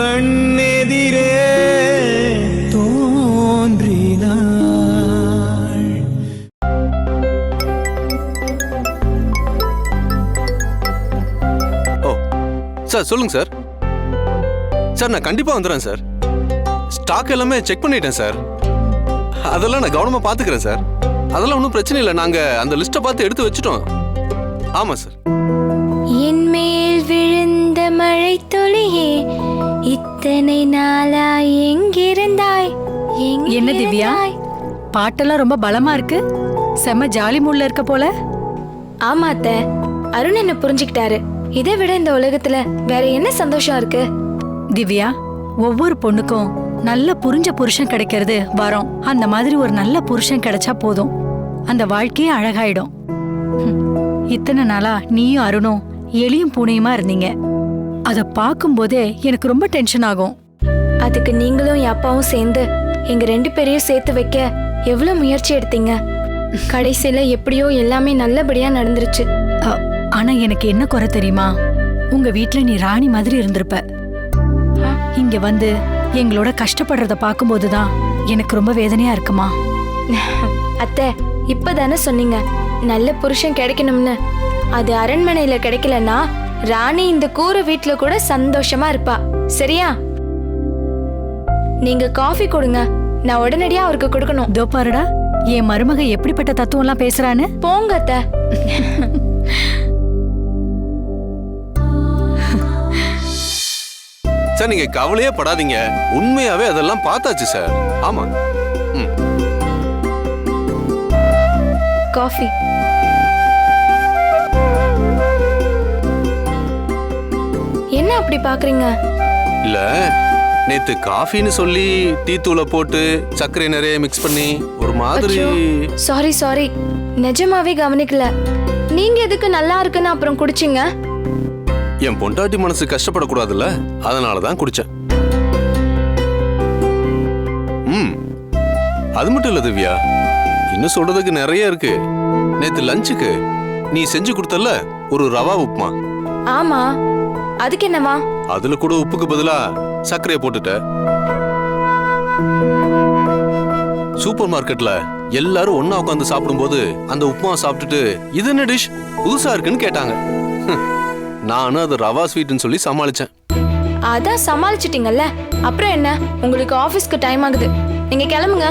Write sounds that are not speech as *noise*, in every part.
கண்ணெதிரே தோன்றினாள். ஓ சார் சொல்லுங்க சார். சார் நான் கண்டிப்பா வந்துடுறேன் சார். ஸ்டாக் எல்லாமே செக் பண்ணிட்டேன் சார். அதெல்லாம் நான் கவனமா பாத்துக்கிறேன் சார். அதெல்லாம் ஒன்றும் பிரச்சனை இல்லை. நாங்க அந்த லிஸ்ட்டை பார்த்து எடுத்து வச்சுட்டோம். ஆமா சார். என் மேல் விழுந்த மழை துளியே இத்தனை நாளாய் எங்கிருந்தாய்? என்ன திவ்யா? பாட்டெல்லாம் ரொம்ப பலமா இருக்கு. செம்ம ஜாலி மூட்ல இருக்க போல. ஆமா அத்தை. அருண் என்ன புரிஞ்சுக்கிட்டாரு. இதை விட இந்த உலகத்துல வேற என்ன சந்தோஷம் இருக்கு? திவ்யா ஒவ்வொரு பொண்ணுக்கும் நல்ல புரிஞ்ச புருஷன் கிடைக்கிறது வரோம். அந்த மாதிரி ஒரு நல்ல புருஷன் கிடைச்சா போதும். அந்த வாழ்க்கையே அழகாயிடும். இத்தனை நாளா நீயும் அருணும் எலியும் பூனையுமா இருந்தீங்க. அத பார்க்கும்போதே எனக்கு ரொம்ப டென்ஷன் ஆகும். அதுக்கு நீங்களும் என் அப்பாவும் சேர்ந்து எங்க ரெண்டு பேரையும் சேர்த்து வைக்க எவ்வளவு முயற்சி எடுத்தீங்க? கடைசியில எப்படியோ எல்லாமே நல்லபடியா நடந்துருச்சு. ஆனா எனக்கு என்ன குறை தெரியுமா? உங்க வீட்ல நீ ராணி மாதிரி இருந்திருப்ப. இங்க வந்து எங்களோட கஷ்டப்படுறத பார்க்கும்போதுதான் எனக்கு ரொம்ப வேதனையா இருக்குமா? அத்தை இப்பதானே சொன்னீங்க. நல்ல புருஷன் கிடைக்கணும்னு. அது அரண்மனையில கிடைக்கலன்னா ராணி இந்த கூரை வீட்ல கூட சந்தோஷமா இருப்பா. சரியா? நீங்க காஃபி கொடுங்க. நான் உடனடியா அவருக்கு கொடுக்கணும். இதோ பாருடா என் மருமக எப்படிப்பட்ட தத்துவம்லாம் பேசுறான்னு. போங்க அத்தை. சார் நீங்க கவலையே படாதீங்க. உண்மையாவே அதெல்லாம் பார்த்தாச்சு சார். ஆமா. ம். காஃபி. என்ன அப்படி பாக்குறீங்க? இல்ல நேத்து காஃபின்னு சொல்லி டீ தூளை போட்டு சர்க்கரை நிறைய மிக்ஸ் பண்ணி ஒரு மாதிரி சாரி சாரி நிஜமாவே கவனிக்கல. நீங்க எதுக்கு நல்லா இருக்குன்னு அப்புறம் குடிச்சீங்க? என் பொண்டாட்டி மனசு கஷ்டப்படக்கூடாதுல்ல? அதனால தான் குடிச்சேன். ம் அது மட்டும் இல்ல திவ்யா. இன்னும் சொல்றதுக்கு நிறைய இருக்கு. நேத்து லஞ்சுக்கு நீ செஞ்சு கொடுத்தல ஒரு ரவா உப்புமா. ஆமா. அதுக்கு என்னவா அதுல கூட உப்புக்கு பதிலா சர்க்கரையை போட்டுட்ட. சூப்பர் மார்க்கெட்ல எல்லாரும் ஒண்ணா உட்காந்து சாப்பிடும்போது அந்த உப்புமா சாப்பிட்டுட்டு இது என்ன டிஷ் புதுசா இருக்குன்னு கேட்டாங்க. நானும் அது ரவா ஸ்வீட்னு சொல்லி சமாளிச்சேன். அதான் சமாளிச்சிட்டீங்கல்ல. அப்புறம் என்ன? உங்களுக்கு ஆபீஸ்க்கு டைம் ஆகுது. நீங்க கிளம்புங்க.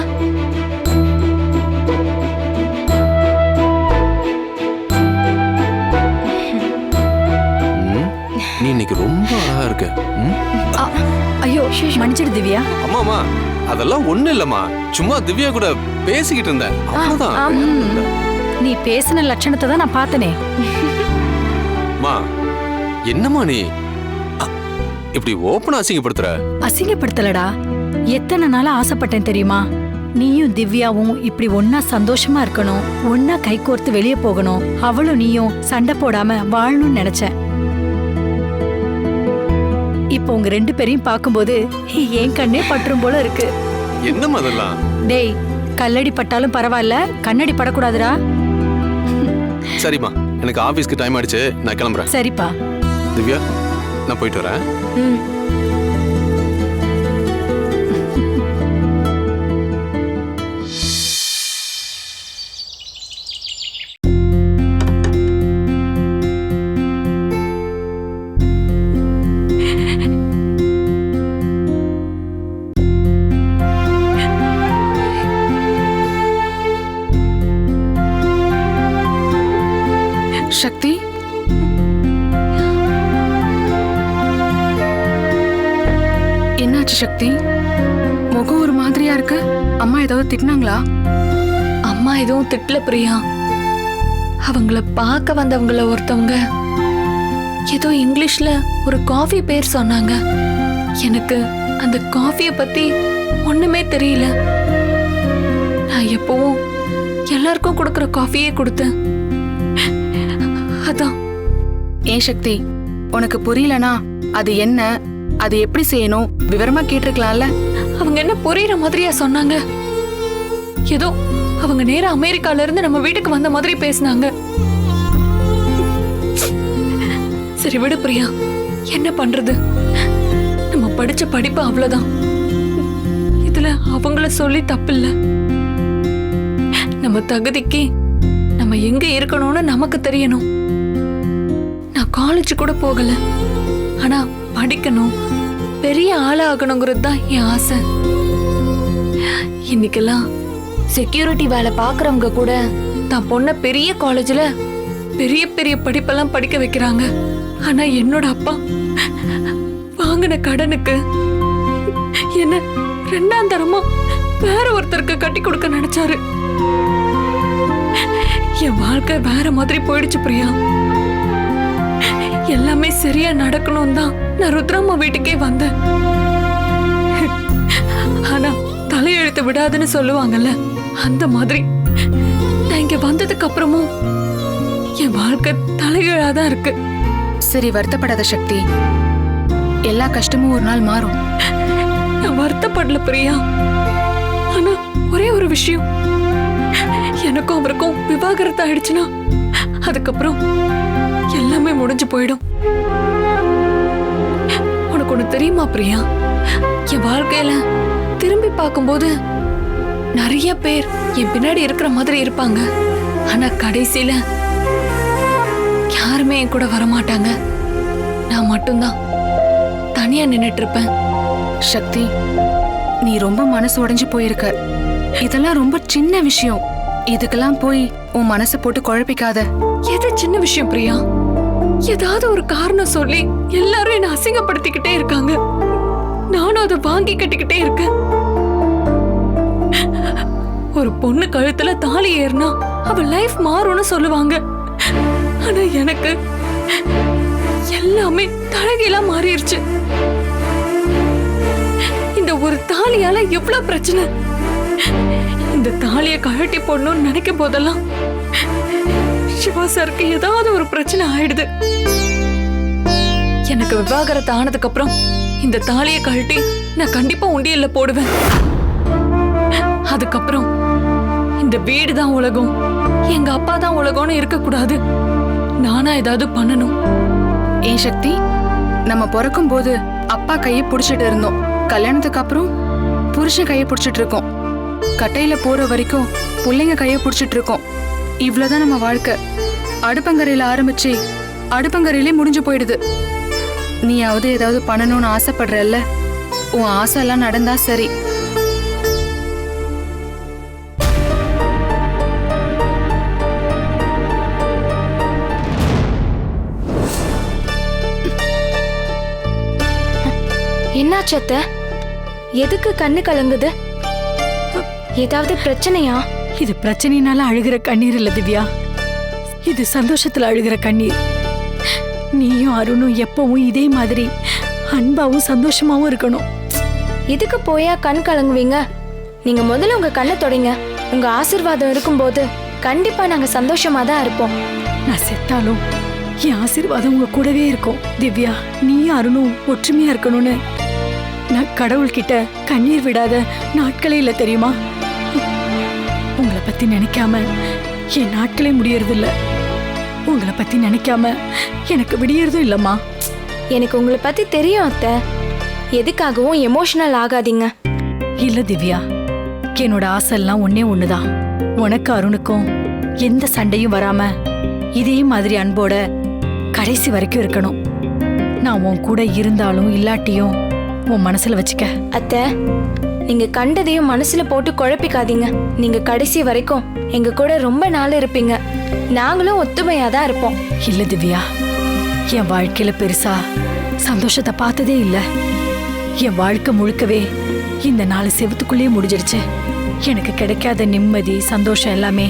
அம்மாமா அதெல்லாம் ஒண்ணு இல்லம்மா. சும்மா திவ்யா கூட பேசிக்கிட்டு இருந்தேன். அவ்வளவுதான். நீ பேசின லட்சணத்தை தான் நான் பார்த்தனே. அம்மா என்னம்மா நீ? இப்படி ஓப்பனா அசிங்கப்படுத்துற? அசிங்கப்படுத்தலடா. எத்தனை நாளா ஆசைப்பட்டேன் தெரியுமா? நீயும் திவ்யாவும் இப்படி ஒன்னா சந்தோஷமா இருக்கணும். ஒன்னா கைகோர்த்து வெளியே போகணும். அவளும் நீயும் சண்டை போடாம வாழணும்னு நினைச்சேன். இப்போ உங்க ரெண்டு பேரையும் பார்க்கும்போது என் கண்ணே பற்றும் போல இருக்கு. என்னம்மா அதெல்லாம் டேய் கல்லடி பட்டாலும் பரவாயில்ல கண்ணடி படக்கூடாதுடா. சரிம்மா எனக்கு ஆபீஸ்க்கு டைம் ஆயிடுச்சு. நான் கிளம்புறேன். சரிப்பா. திவ்யா நான் போயிட்டு வரேன். ம். சக்தி? என்னாச்சு சக்தி? முகம் ஒரு மாதிரியா இருக்கு. அம்மா ஏதாவது திட்டினாங்களா? அம்மா எதுவும் திட்டல பிரியா. அவங்கள பார்க்க வந்தவங்கள ஒருத்தவங்க ஏதோ இங்கிலீஷ்ல ஒரு காஃபி பேர் சொன்னாங்க. எனக்கு அந்த காஃபியை பத்தி ஒண்ணுமே தெரியல. நான் எப்பவும் எல்லாருக்கும் கொடுக்குற காஃபியே கொடுத்தேன். அதான். ஏன் சக்தி உனக்கு புரியலனா அது என்ன அது எப்படி செய்யணும்? விவரமா கேட்டிருக்கலாம்ல. அவங்க என்ன புரியுற மாதிரியா சொன்னாங்க? ஏதோ அவங்க நேரா அமெரிக்கால இருந்து நம்ம வீட்டுக்கு வந்த மாதிரி பேசினாங்க. சரி விடு பிரியா. என்ன பண்றது? நம்ம படிச்ச படிப்பு அவ்வளவுதான். இதுல அவங்கள சொல்லி தப்பில்ல. நம்ம தகுதிக்கு நம்ம எங்க இருக்கணும்னு நமக்கு தெரியணும். நான் காலேஜ் கூட போகல. ஆனா படிக்கணும். பெரிய ஆளாகணுங்கிறது தான் என் ஆசை. இன்னைக்கெல்லாம் செக்யூரிட்டி வேலை பார்க்குறவங்க கூட தான் பொண்ண பெரிய காலேஜில் பெரிய பெரிய படிப்பெல்லாம் படிக்க வைக்கிறாங்க. ஆனா என்னோட அப்பா வாங்கின கடனுக்கு என்ன ரெண்டாம் தரமா வேற ஒருத்தருக்கு கட்டி கொடுக்க நினைச்சாரு. என் வாழ்க்கை வேற மாதிரி போயிடுச்சு பிரியா. எல்லாமே சரியா நடக்கணும் தான் நான் ருத்ராமா வீட்டுக்கே வந்தேன். ஆனா தலையெழுத்து விடாதுன்னு சொல்லுவாங்கல்ல அந்த மாதிரி. நான் இங்க வந்ததுக்கு அப்புறமும் என் வாழ்க்கை தலைகீழாதான் இருக்கு. சரி வருத்தப்படாத சக்தி. எல்லா கஷ்டமும் ஒரு நாள் மாறும். நான் வருத்தப்படல பிரியா. ஆனா ஒரே ஒரு விஷயம். எனக்கும் அவருக்கும் விவாகரத்து ஆயிடுச்சுன்னா அதுக்கப்புறம் முடிஞ்சு போயிடும். உனக்கு ஒண்ணு தெரியுமா பிரியா? என் வாழ்க்கையில திரும்பி பார்க்கும்போது நிறைய பேர் என் பின்னாடி இருக்கிற மாதிரி இருப்பாங்க. ஆனா கடைசியில யாருமே என் கூட வரமாட்டாங்க. நான் மட்டும்தான். தனியா நின்னுட்டு இருப்பேன். சக்தி நீ ரொம்ப மனசு உடைஞ்சு போயிருக்க. இதெல்லாம் ரொம்ப சின்ன விஷயம். இதுக்கெல்லாம் போய் உன் மனசை போட்டு குழப்பிக்காத. எது சின்ன விஷயம் பிரியா? ஏதாவது ஒரு காரணம் சொல்லி எல்லாரும் என்ன அசிங்கப்படுத்திக்கிட்டே இருக்காங்க. நானும் அதை வாங்கி கட்டிக்கிட்டே இருக்கேன். ஒரு பொண்ணு கழுத்துல தாலி ஏறினா அவ லைஃப் மாறும்னு சொல்லுவாங்க. ஆனா எனக்கு எல்லாமே தலகீழா மாறிடுச்சு இந்த ஒரு தாலியால எவ்வளவு பிரச்சனை? இந்த தாலியை கழட்டி போடணும்னு நினைக்கும் போதெல்லாம் சிவா சாருக்கு ஏதாவது ஒரு பிரச்சனை ஆயிடுது. எனக்கு விவாகரத்து ஆனதுக்கு அப்புறம் இந்த தாலியை கழட்டி நான் கண்டிப்பா உண்டியல்ல போடுவேன். அதுக்கப்புறம் இந்த வீடு தான் உலகம். எங்க அப்பா தான் உலகம்னு இருக்கக்கூடாது. நானா ஏதாவது பண்ணணும். ஏன் சக்தி நம்ம பிறக்கும் போது அப்பா கையை பிடிச்சிட்டு இருந்தோம். கல்யாணத்துக்கு அப்புறம் புருஷன் கையை பிடிச்சிட்டு இருக்கோம். கட்டையில போற வரைக்கும் பிள்ளைங்க கையை பிடிச்சிட்டு இருக்கோம். இவ்வளவுதான் நம்ம வாழ்க்கை. அடுப்பங்கரையில ஆரம்பிச்சு அடுப்பங்கரையிலே முடிஞ்சு போயிடுது. நீயாவது ஏதாவது பண்ணணும்னு ஆசைப்படுறல்ல? உன் ஆசை எல்லாம் நடந்தா சரி. என்னாச்சு எதுக்கு கண்ணு கலங்குது? ஏதாவது பிரச்சனையா? இது பிரச்சனையினால அழுகிற கண்ணீர் இல்ல திவ்யா. இது சந்தோஷத்துல அழுகிற கண்ணீர். நீயும் அருணும் எப்பவும் இதே மாதிரி அன்பாவும் சந்தோஷமாவும் இருக்கணும். இதுக்கு போயா கண் கலங்குவீங்க? நீங்க முதல்ல உங்க கண்ணை தொடங்க. உங்க ஆசிர்வாதம் இருக்கும்போது கண்டிப்பா நாங்க சந்தோஷமா தான் இருப்போம். நான் செத்தாலும் என் ஆசீர்வாதம் உங்க கூடவே இருக்கும் திவ்யா. நீயும் அருணும் ஒற்றுமையா இருக்கணும்னு. நான் கடவுள்கிட்ட கண்ணீர் விடாத நாட்களே இல்லை தெரியுமா? பத்தி நினைக்காம என் நாட்களே முடியறது இல்ல உங்களை பத்தி நினைக்காம எனக்கு விடியறதும் இல்லம்மா. எனக்கு உங்களை பத்தி தெரியும் அத்தை. எதுக்காகவும் எமோஷனல் ஆகாதீங்க. இல்ல திவ்யா என்னோட ஆசைலாம் ஒன்னே ஒண்ணுதான். உனக்கு அருணுக்கும் எந்த சண்டையும் வராம இதே மாதிரி அன்போட கடைசி வரைக்கும் இருக்கணும். நான் உன் கூட இருந்தாலும் இல்லாட்டியும் உன் மனசுல வச்சுக்க. அத்தை நீங்க கண்டதையும் மனசுல போட்டு குழப்பிக்காதீங்க. நீங்க கடைசி வரைக்கும் எங்க கூட ரொம்ப நாள் இருப்பீங்க. நாங்களும் ஒத்துமையா தான் இருப்போம். இல்ல திவ்யா என் வாழ்க்கையில பெருசா சந்தோஷத்தை பார்த்ததே இல்ல. என் வாழ்க்கை முழுக்கவே இந்த நாலு செவத்துக்குள்ளேயே முடிஞ்சிடுச்சு எனக்கு கிடைக்காத நிம்மதி சந்தோஷம் எல்லாமே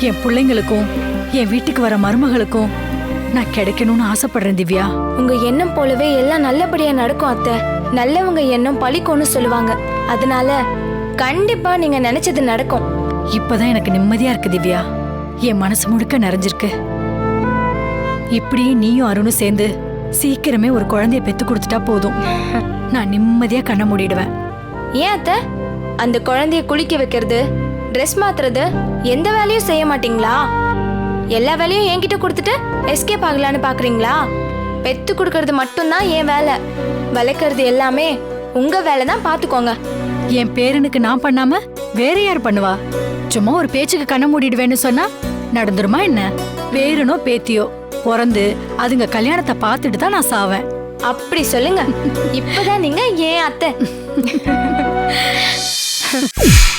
என் பிள்ளைங்களுக்கும் என் வீட்டுக்கு வர மருமகளுக்கும் நான் கிடைக்கணும்னு ஆசைப்படுறேன் திவ்யா. உங்க எண்ணம் போலவே எல்லாம் நல்லபடியா நடக்கும் அத்தை. நல்லவங்க எண்ணம் பழிக்கும்னு சொல்லுவாங்க. அதனால கண்டிப்பா நீங்க நினைச்சது நடக்கும். இப்பதான் எனக்கு நிம்மதியா இருக்கு திவ்யா. என் மனசு முழுக்க நிறைஞ்சிருக்கு. இப்படியே நீயும் அருணும் சேர்ந்து சீக்கிரமே ஒரு குழந்தைய பெத்து கொடுத்துட்டா போதும். நான் நிம்மதியா கண்ண மூடிடுவேன். ஏன் அத்தை? அந்த குழந்தைய குளிக்க வைக்கிறது ட்ரெஸ் மாத்துறது எந்த வேலையும் செய்ய மாட்டீங்களா? எல்லா வேலையும் என்கிட்ட கொடுத்துட்டு எஸ்கேப் ஆகலான்னு பாக்குறீங்களா? பெத்து கொடுக்கறது மட்டும்தான் என் வேலை. வளர்க்கறது எல்லாமே உங்க வேலை தான் பாத்துக்கோங்க. என் பேரனுக்கு நான் பண்ணாம வேற யார் பண்ணுவா? சும்மா ஒரு பேச்சுக்கு கண்ண மூடிடுவேன்னு சொன்னா நடந்துருமா என்ன? பேரனோ பேத்தியோ பிறந்து அதுங்க கல்யாணத்தை பார்த்துட்டு தான் நான் சாவேன். அப்படி சொல்லுங்க. இப்பதான் நீங்க ஏன் அத்தை. *laughs*